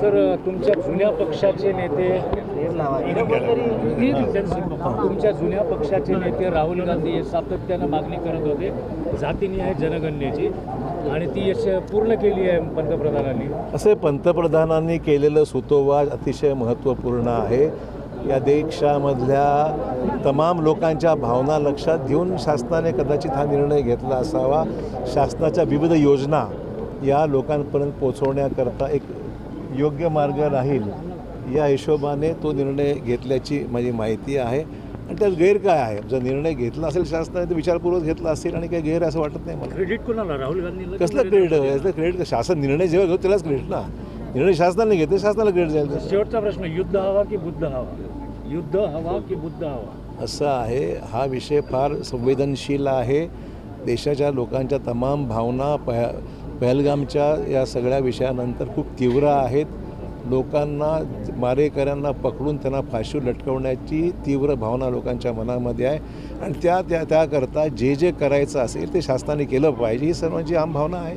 Sir तुमच्या जुन्या पक्षाचे नेते तुमच्या जुन्या पक्षाचे नेते राहुल गांधी हे सातत्यानं मागणी करत होते. जातीनिहाय जनगणनेची. आणि ती यश पूर्ण केली आहे पंतप्रधानांनी. असे पंतप्रधानांनी केलेलं सुतोवाच अतिशय महत्त्वपूर्ण आहे. या देशामधल्या तमाम लोकांच्या भावना लक्षात घेऊन शासनाने कदाचित हा निर्णय घेतला असावा. शासनाच्या विविध योजना या लोकांपर्यंत पोचवण्याकरता एक योग्य मार्ग राहील या हिशोबाने तो निर्णय घेतल्याची माझी माहिती आहे. आणि त्यात गैर काय आहे? जर निर्णय घेतला असेल शासनाने तर विचारपूर्वक घेतला असेल आणि काही गैर असं वाटत नाही मला. क्रेडिट कोणाला? राहुल गांधीला कसलं क्रेडिट याचं क्रेडिट शासन निर्णय जेव्हा घेतो त्यालाच क्रेडिट ना. निर्णय शासनाने घेतले शासनाला क्रेडिट जाईल. शेवटचा प्रश्न युद्ध हवा की बुद्ध हवा? युद्ध हवा की बुद्ध हवा? असं आहे. हा विषय फार संवेदनशील आहे. देशाच्या लोकांच्या तमाम भावना पहलगामच्या या सगळ्या विषयानंतर खूप तीव्र आहेत. लोकांना मारेकऱ्यांना पकडून त्यांना फाशी लटकवण्याची तीव्र भावना लोकांच्या मनामध्ये आहे. आणि त्या त्या त्याकरता जे जे करायचं असेल ते शासनाने केलं पाहिजे ही सर्वांची आम भावना आहे.